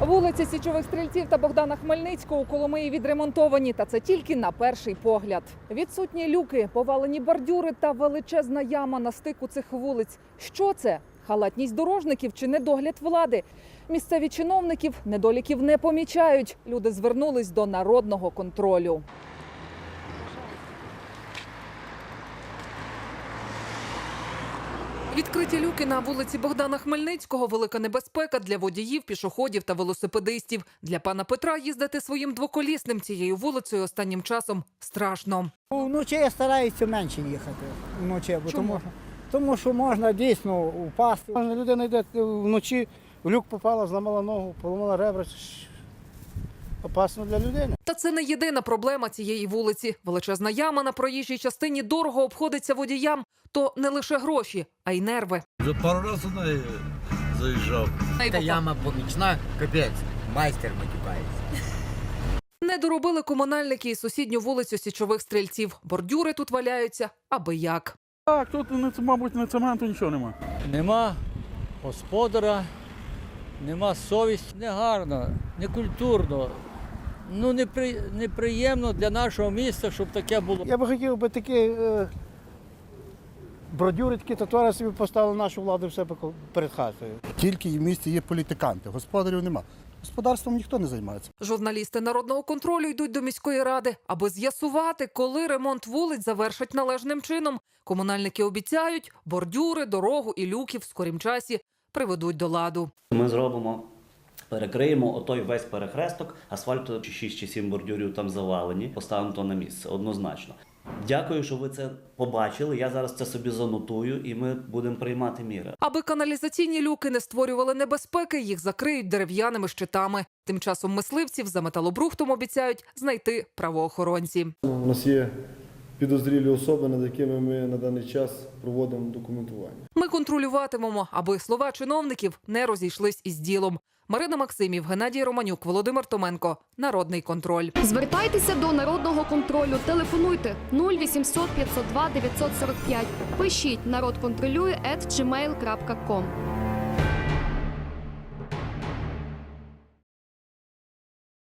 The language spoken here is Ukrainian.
Вулиці Січових стрільців та Богдана Хмельницького у Коломиї відремонтовані, та це тільки на перший погляд. Відсутні люки, повалені бордюри та величезна яма на стику цих вулиць. Що це? Халатність дорожників чи недогляд влади? Місцеві чиновників недоліків не помічають. Люди звернулись до народного контролю. Відкриті люки на вулиці Богдана Хмельницького велика небезпека для водіїв, пішоходів та велосипедистів. Для пана Петра їздити своїм двоколісним цією вулицею останнім часом страшно. Вночі я стараюся менше їхати. Вночі, бо тому, тому що можна дійсно упасти. Можна людина йде вночі, в люк попала, зламала ногу, поламала ребра. Опасно для людини. Та це не єдина проблема цієї вулиці. Величезна яма на проїжджій частині дорого обходиться водіям. То не лише гроші, а й нерви. Вже пару разів на неї заїжджав. Та яма помічна, капець, майстер матюкається. Не доробили комунальники і сусідню вулицю Січових стрільців. Бордюри тут валяються, аби як. Так, тут, мабуть, на цементу нічого нема. Нема господара, нема совісті. Негарно, некультурно. Ну, непри... неприємно для нашого міста, щоб таке було. Я би хотів би такі е, бродюри, такі татуари собі поставили нашу владу в себе перед хатою. Тільки в місті є політиканти, господарів нема. Господарством ніхто не займається. Журналісти народного контролю йдуть до міської ради, аби з'ясувати, коли ремонт вулиць завершать належним чином. Комунальники обіцяють, бордюри, дорогу і люки в скорім часі приведуть до ладу. Ми зробимо, перекриємо отой весь перехресток, асфальту чи 6 чи 7 бордюрів там завалені, поставимо то на місце, однозначно. Дякую, що ви це побачили. Я зараз це собі занотую і ми будемо приймати міри. Аби каналізаційні люки не створювали небезпеки, їх закриють дерев'яними щитами. Тим часом мисливців за металобрухтом обіцяють знайти правоохоронці. У нас є підозрілі особи, над якими ми на даний час проводимо документування. Ми контролюватимемо, аби слова чиновників не розійшлись із ділом. Марина Максимів, Геннадій Романюк, Володимир Томенко. Народний контроль. Звертайтеся до народного контролю. Телефонуйте 0800 502 945. Пишіть народ контролює.